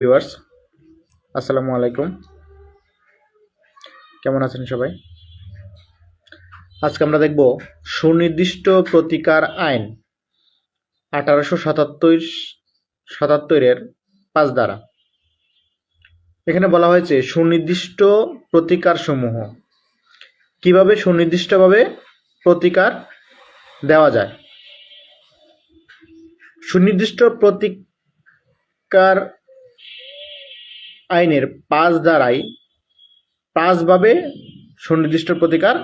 Viewers, আসসালামু আলাইকুম। কেমন আছেন সবাই? আজকে আমরা দেখব সুনির্দিষ্ট প্রতিকার আইন আঠারোশো সাতাত্তর সাতাত্তরের পাঁচ দ্বারা এখানে বলা হয়েছে সুনির্দিষ্ট প্রতিকার সমূহ। কীভাবে সুনির্দিষ্টভাবে প্রতিকার দেওয়া যায়? সুনির্দিষ্ট প্রতিকার আইনের পাঁচ দ্বারাই পাঁচভাবে সুনির্দিষ্ট প্রতিকার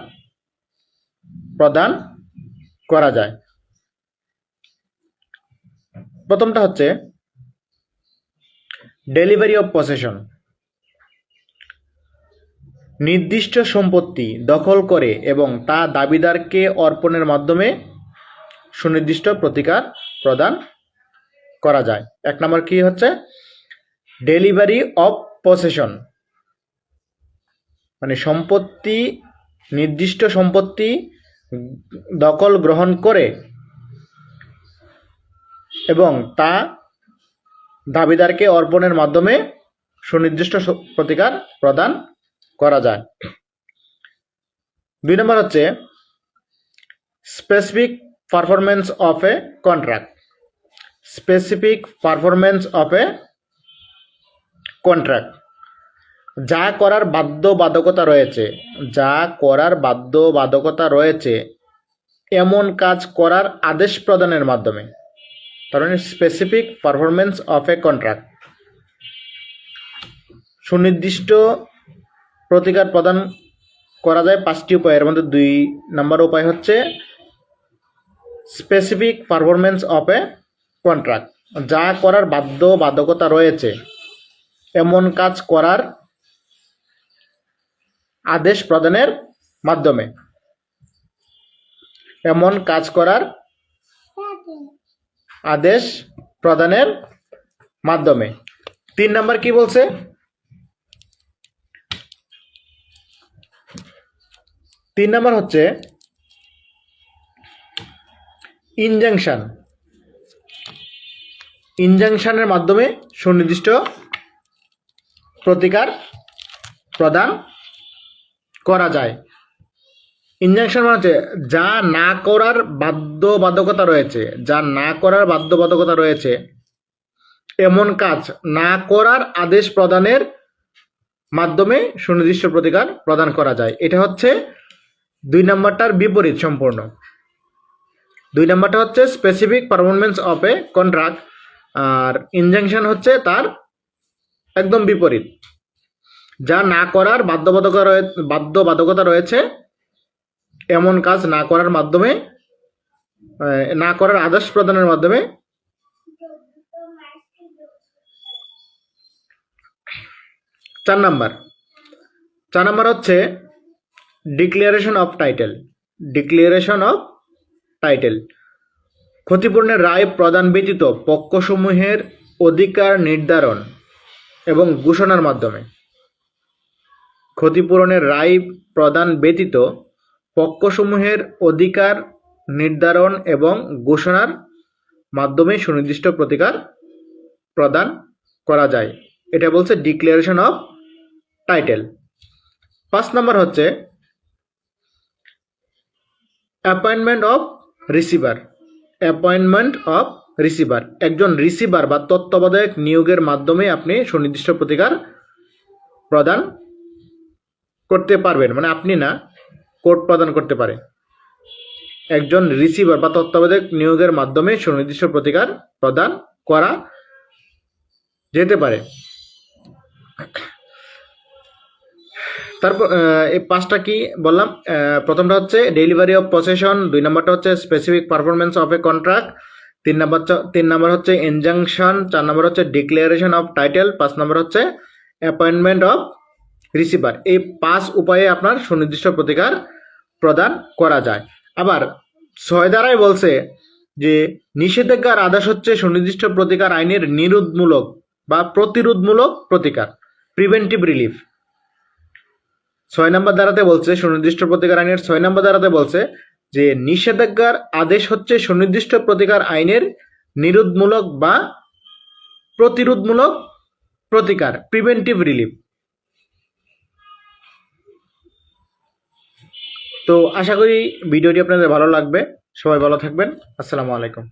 প্রদান করা যায়। প্রথমটা হচ্ছে ডেলিভারি অফ পসেশন। নির্দিষ্ট সম্পত্তি দখল করে এবং তা দাবিদারকে অর্পণের মাধ্যমে সুনির্দিষ্ট প্রতিকার প্রদান করা যায়। এক নম্বর কি হচ্ছে? Delivery of possession. মানে সম্পত্তি, নির্দিষ্ট সম্পত্তি দখল গ্রহণ করে এবং তা দাবিদারকে অর্পণের মাধ্যমে সুনির্দিষ্ট প্রতিকার প্রদান করা যায়। দুই নম্বর হচ্ছে specific performance of a contract specific performance of a contract যা করার বাধ্যবাধকতা রয়েছে, যা করার বাধ্যবাধকতা রয়েছে, এমন কাজ করার আদেশ প্রদানের মাধ্যমে। তার মানে specific performance of a contract সুনির্দিষ্ট প্রতিকার প্রদান করা যায় পাঁচটি উপায় এর মধ্যে দুই নম্বর উপায় হচ্ছে specific performance of a contract যা করার বাধ্যবাধকতা রয়েছে এমন কাজ করার আদেশ প্রদানের মাধ্যমে। এমন কাজ করার আদেশ প্রদানের মাধ্যমে। তিন নাম্বার কি বলছে? তিন নাম্বার হচ্ছে ইনজাংশন ইনজাংশনের মাধ্যমে সুনির্দিষ্ট প্রতিকার প্রদান করা যায়। ইনজাংশন মানে হচ্ছে, যা না করার বাধ্যবাধকতা রয়েছে, যা না করার বাধ্যবাধকতা রয়েছে, এমন কাজ না করার আদেশ প্রদানের মাধ্যমে সুনির্দিষ্ট প্রতিকার প্রদান করা যায়। এটা হচ্ছে দুই নম্বরটার বিপরীত সম্পূর্ণ। দুই নম্বরটা হচ্ছে specific performance of a contract R injunction হচ্ছে তার একদম বিপরীত। যা না করার বাধ্যবাধকতা রয়ে- বাধ্যবাধকতা রয়েছে, এমন কাজ না করার মাধ্যমে না করার আদেশ প্রদানের মাধ্যমে। চার নাম্বার। চার নাম্বার হচ্ছে declaration of title declaration of title ক্ষতিপূরণের রায় প্রদান ব্যতীত পক্ষসমূহের অধিকার নির্ধারণ। এবং ঘোষণার মাধ্যমে। ক্ষতিপূরণের রায় প্রদান ব্যতীত পক্ষসমূহের অধিকার নির্ধারণ এবং ঘোষণার মাধ্যমে সুনির্দিষ্ট প্রতিকার প্রদান করা যায়। এটা বলছে ডিক্লারেশন অফ টাইটেল পাঁচ নম্বর হচ্ছে appointment of receiver appointment of receiver একজন রিসিভার বা তত্ত্বাবধায়ক নিয়োগের মাধ্যমে আপনি সুনির্দিষ্ট প্রতিকার প্রদান করতে পারবেন। মানে আপনি না কোর্ট প্রদান করতে পারে। একজন রিসিভার বা তত্ত্বাবধায়ক নিয়োগের মাধ্যমে সুনির্দিষ্ট প্রতিকার প্রদান করা যেতে পারে। তারপর এই পাঁচটা কি বললাম? প্রথমটা হচ্ছে ডেলিভারি অফ পসেশন দুই নম্বরটা হচ্ছে specific performance of a contract তিন নম্বর তিন নম্বর হচ্ছে ইনজাংশন চার নম্বর হচ্ছে ডিক্লারেশন অফ টাইটেল পাঁচ নম্বর হচ্ছে অ্যাপয়েন্টমেন্ট অফ রিসিভার এই পাঁচ উপায়ে আপনার সুনির্দিষ্ট প্রতিকার প্রদান করা যায়। আবার ছয় দ্বারাই বলছে যে, নিষেধাজ্ঞার আদেশ হচ্ছে সুনির্দিষ্ট প্রতিকার আইনের নিরোধমূলক বা প্রতিরোধমূলক প্রতিকার প্রিভেন্টিভ রিলিফ ছয় নম্বর দ্বারাতে বলছে, সুনির্দিষ্ট প্রতিকার আইনের ছয় নম্বর দ্বারাতে বলছে যে নিষেধাজ্ঞার আদেশ হচ্ছে সুনির্দিষ্ট প্রতিকার আইনের নিরোধমূলক বা প্রতিরোধমূলক প্রতিকার প্রিভেন্টিভ রিলিফ তো আশা করি ভিডিওটি আপনাদের ভালো লাগবে। সবাই ভালো থাকবেন। আসসালামু আলাইকুম।